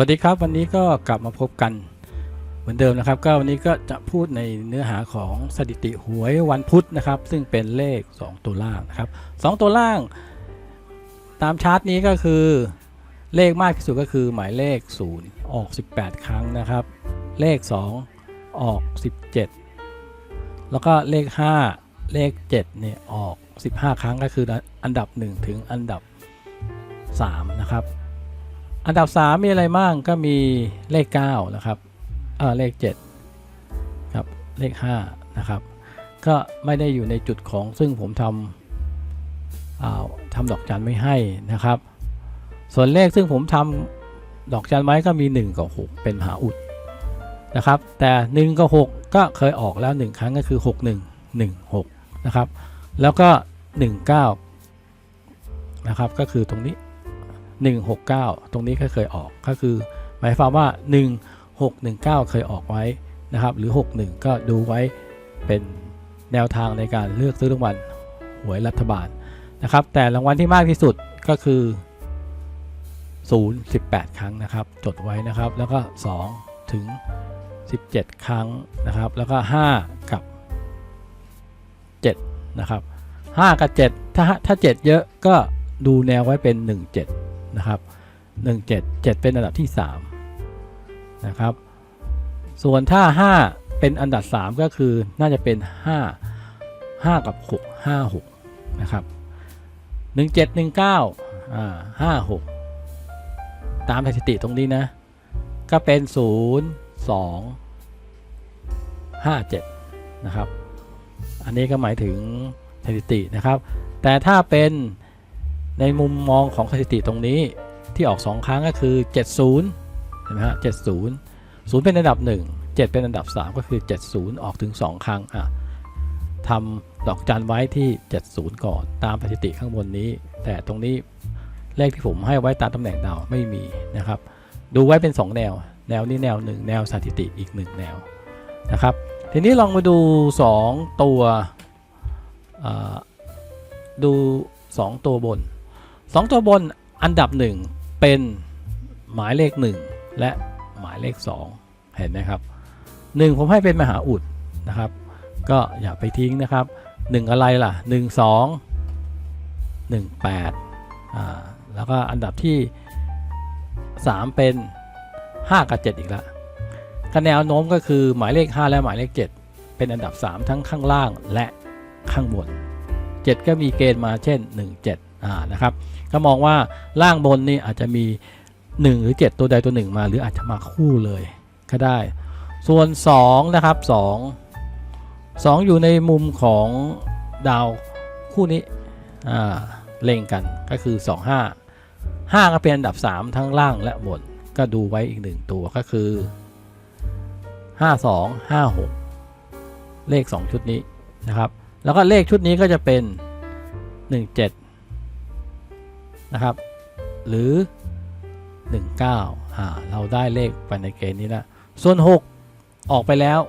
วัสดีครับวันนี้ก็กลับมาพบกันเหมือนเดิมนะครับก็วันนี้ก็จะพูดในเนื้อหาของสถิติหวยวันพุธนะครับ ซึ่งเป็นเลข 2 ตัวล่างนะครับ 2 ตัวล่าง ตามชาร์ตนี้ก็คือเลขมากที่สุดก็คือหมายเลข 0 ออก 18 ครั้งนะครับ เลข 2 ออก 17 แล้วก็เลข 5 เลข7เนี่ยออก 15 ครั้งก็คืออันดับ 1 ถึงอันดับ 3 นะครับ อันดับ 3 มีอะไรบ้างก็มีเลข9นะครับเออเลข7ครับเลข5นะครับ ก็ไม่ได้อยู่ในจุดของซึ่งผมทำอ่าทำดอกจันไม่ให้นะครับ ส่วนเลขซึ่งผมทำดอกจันไว้ก็มี 1 กับ 6 เป็นมหาอุดนะครับ แต่ 1 กับ 6 ก็เคยออกแล้ว 1 ครั้งก็คือ 6 1 1 6 นะครับ แล้วก็ 19 นะครับ ก็คือตรงนี้ 169 ตรงนี้ก็เคยออกก็คือ หมายความว่า 1619 เคยออกไว้นะครับ หรือ 61 ก็ดูไว้เป็นแนวทางในการเลือกซื้อรางวัลหวยรัฐบาลนะครับ แต่รางวัลที่มากที่สุดก็คือ 0 18 ครั้งนะครับ จดไว้นะครับ แล้วก็ 2 ถึง 17 ครั้งนะครับ แล้วก็ 5 กับ 7 นะครับ 5 กับ 7 ถ้าถ้า 7 เยอะก็ดูแนวไว้เป็น 17 นะครับ 17 7 เป็นอันดับที่3นะครับ ส่วนถ้า 5 เป็นอันดับ 3 ก็คือน่าจะเป็น 5 5 กับ 6 5 6 นะครับ 17 19อ่า5 6 ตามสถิติตรงนี้นะ ก็เป็น 0 2 5 7 นะครับ อันนี้ก็หมายถึงสถิตินะครับ แต่ถ้าเป็น ในมุมมองของสถิติตรงนี้ที่ออก 2 ครั้งก็คือ 70เห็นไหมฮะ70 0 เป็นอันดับ 1 7 เป็นอันดับ 3 ก็คือ 70 ออกถึง 2 ครั้งอะทำดอกจันไว้ที่ 70 ก่อนตามสถิติข้างบนนี้ แต่ตรงนี้เลขที่ผมให้ไว้ตามตำแหน่งดาวไม่มีนะครับ ดูไว้เป็น 2 แนว แนวนี้แนว 1 แนวสถิติอีก 1 แนวนะครับ ทีนี้ลองมาดู 2 ตัวดู 2 ตัวบน 2 ตัวบนอันดับ 1 เป็นหมายเลข 1 และหมายเลข 2 เห็นไหมครับ 1 ผมให้เป็นมหาอุดนะครับ ก็อย่าไปทิ้งนะครับ 1 อะไรล่ะ 1 2 1 8อ่าแล้วก็อันดับที่ 3 เป็น 5 กับ 7 อีกแล้วคะแนนโน้มก็คือหมายเลข 5 และหมายเลข 7 เป็นอันดับ 3 ทั้งข้างล่างและข้างบน 7 ก็มีเกณฑ์มาเช่น 1 7อ่า นะครับก็มองว่าล่างบนนี่อาจจะมี 1 หรือ 7 ตัวใดตัวหนึ่งมา หรืออาจจะมาคู่เลยก็ได้ ส่วน 2 นะครับ 2 2 อยู่ในมุมของดาวคู่นี้เล่งกันก็คือ 2 5 5 ก็เป็นอันดับ 3 ทั้งล่างและบน ก็ดูไว้อีกหนึ่งตัวก็คือ 5 2 5 6 เลข 2 ชุดนี้นะครับ แล้วก็เลขชุดนี้ก็จะเป็น 1 7 นะครับ หรือ 19อ่าเราได้เลขไปในเกณฑ์นี้แล้วส่วน 6 ออกไปแล้ว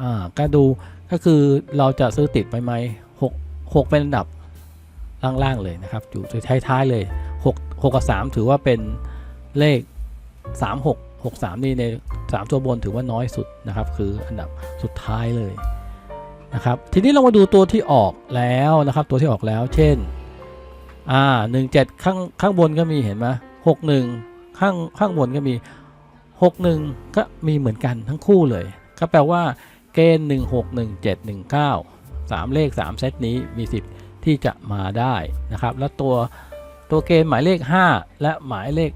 อ่าก็ดูก็คือเราจะซื้อติดไปไหม6 6เป็นอันดับล่างๆเลยนะครับ อยู่ท้ายๆเลย6 6กับ3 ถือว่าเป็นเลข 3 6 6 3 นี่ใน 3 ตัวบนถือว่าน้อยสุดนะครับ คืออันดับสุดท้ายเลยนะครับ ทีนี้เรามาดูตัวที่ออกแล้วนะครับ ตัวที่ออกแล้ว เช่น อ่าหนึ่งเจ็ดข้างข้างบนก็มีเห็นไหมหกหนึ่งข้างข้างบนก็มีหกหนึ่งก็มีเหมือนกันทั้งคู่เลย ก็แปลว่าเกณฑ์หนึ่งหกหนึ่งเจ็ดหนึ่งเก้าสามเลขสามเซตนี้มีสิทธิ์ที่จะมาได้นะครับ แล้วตัวตัวเกณฑ์หมายเลขห้าและหมายเลข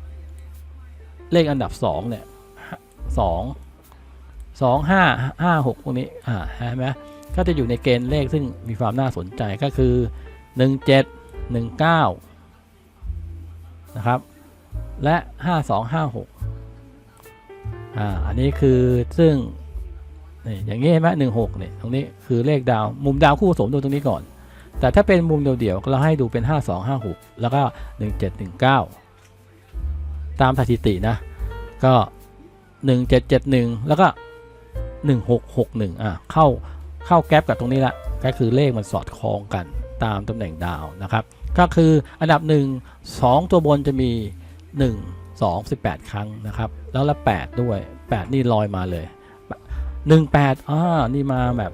เลขอันดับสองเนี่ยสองสองห้าห้าหกพวกนี้อ่าเห็นไหมก็จะอยู่ในเกณฑ์เลขซึ่งมีความน่าสนใจก็คือหนึ่งเจ็ด 19 นะครับ และ 5256 อ่า อันนี้คือซึ่งนี่อย่างนี้เห็นไหม16เนี่ยตรงนี้คือเลขดาวมุมดาวคู่ผสมดูตรงนี้ก่อน แต่ถ้าเป็นมุมเดี่ยวๆเราให้ดูเป็น 5256 แล้วก็ 1719 ตามสถิตินะ ก็ 1771 แล้วก็ 1661 อะเข้าเข้าแก๊ปกับตรงนี้ละก็คือเลขมันสอดคล้องกันตามตำแหน่งดาวนะครับ ก็คืออันดับ 1 2 ตัวบนจะมี 1 2 18 ครั้งนะครับ แล้วละ 8 ด้วย 8 นี่ลอยมาเลย 18อ่านี่มาแบบ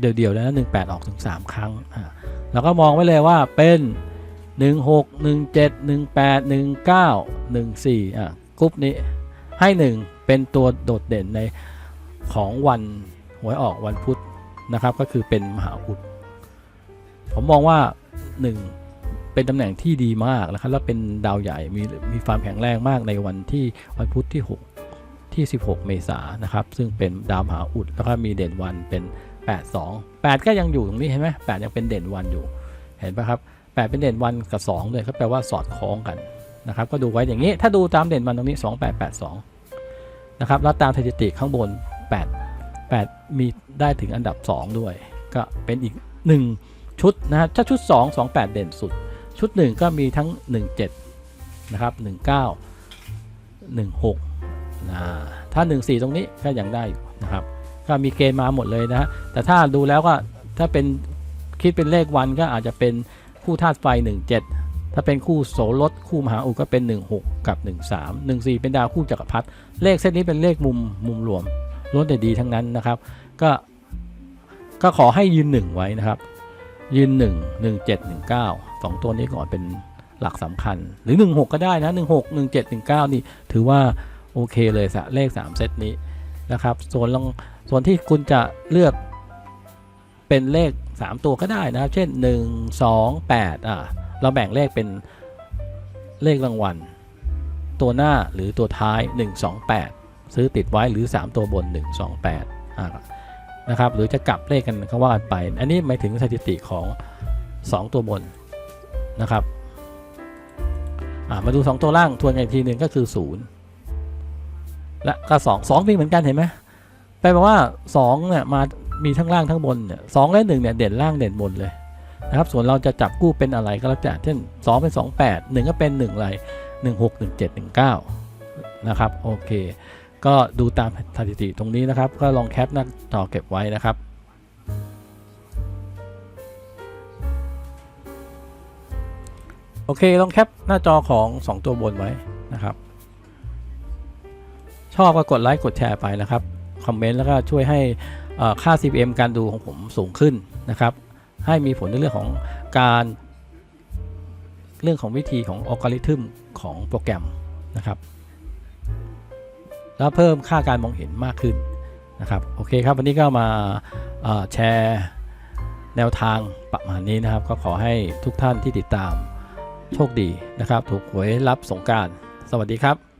เดี่ยวๆแล้วนะ18 ออกถึง 3 ครั้งอ่าแล้วก็มองไว้เลยว่าเป็น 16 17 18 19 14อะกรุ๊ปนี้ให้ 1 เป็นตัวโดดเด่นในของวันหวยออกวันพุธนะครับ ก็คือเป็นมหาอุดผมมองว่า 1 เป็นตำแหน่งที่ดีมากนะครับ แล้วเป็นดาวใหญ่มีมีความแข็งแรงมากในวันที่วันพุธที่ 6 ที่ 16 เมษายนนะครับ ซึ่งเป็นดาวมหาอุดแล้วก็มีเด่นวันเป็น 8 2 8 ก็ยังอยู่ตรงนี้เห็นไหม8ยังเป็นเด่นวันอยู่ เห็นปะครับ 8 เป็นเด่นวันกับ2เลยก็แปลว่าสอดคล้องกันนะครับ ก็ดูไว้อย่างนี้ ถ้าดูตามเด่นวันตรงนี้ 2882 นะครับ แล้วตามสถิติข้างบน 8 8 มีได้ถึงอันดับ 2 ด้วย ก็เป็นอีก 1 ชุดนะฮะถ้าชุด 2 28 เด่นสุด ชุด 1 ก็มีทั้ง 17 นะครับ 19 16นะถ้า 14 ตรงนี้ก็ยังได้อยู่นะครับ ก็มีเกณฑ์มาหมดเลยนะฮะแต่ถ้าดูแล้วก็ถ้าเป็นคิดเป็นเลขวันก็อาจจะเป็นคู่ธาตุไฟ 17 ถ้าเป็นคู่โสรถคู่มหาอุก็เป็น 16 กับ 13 14 เป็นดาวคู่จักรพรรดิเลขเส้นนี้เป็นเลขมุมมุมรวมล้วนแต่ดีทั้งนั้นนะครับ ก็ก็ขอให้ยืนหนึ่งไว้นะครับ ยืน 1 1 7 1 9 2 ตัวนี้ก่อนเป็นหลักสำคัญ หรือ 16 ก็ได้นะ 16 17 19 นี่ถือว่า โอเคเลยสะเลข 3 เซตนี้นะครับ ส่วนลองส่วนที่คุณจะเลือกเป็นเลข 3 ตัวก็ได้นะครับ เช่น 1 2 8อะเราแบ่งเลขเป็นเลขรางวัล ตัวหน้าหรือตัวท้าย 1 2 8 ซื้อติดไว้หรือ 3 ตัวบน 1 2 8อะ นะครับหรือจะกลับเลขกันก็ว่ากันไป อันนี้หมายถึงสถิติของ 2 ตัวบนนะครับมาดู 2 ตัวล่างทวนกันอีกทีหนึ่งก็คือ 0 และก็ 2 2มีเหมือนกันเห็นไหมแปลว่า2เนี่ยมามีทั้งล่างทั้งบนเนี่ยสและ1เนี่ยเด่นล่างเด่นบนเลยนะครับส่วนเราจะจับกู้เป็นอะไรก็แล้วแต่เช่น 2 เป็น 2 8 1 ก็เป็น1อะไร1 6 1 7 1 9 นะครับโอเค ก็ดูตามสถิติตรงนี้นะครับ ก็ลองแคปหน้าจอเก็บไว้นะครับโอเค ลองแคปหน้าจอของ 2 ตัวบนไว้นะครับ ชอบก็กดไลค์กดแชร์ไปนะครับ คอมเมนต์แล้วก็ช่วยให้ค่า CPM การดูของผมสูงขึ้นนะครับ ให้มีผลในเรื่องของการเรื่องของวิธีของอัลกอริทึมของโปรแกรมนะครับ แล้วเพิ่มค่าการมองเห็นมากขึ้นนะครับโอเคครับวันนี้ก็มาแชร์แนวทางประมาณนี้นะครับ ก็ขอให้ทุกท่านที่ติดตามโชคดีนะครับ ถูกหวยรับสงการ สวัสดีครับ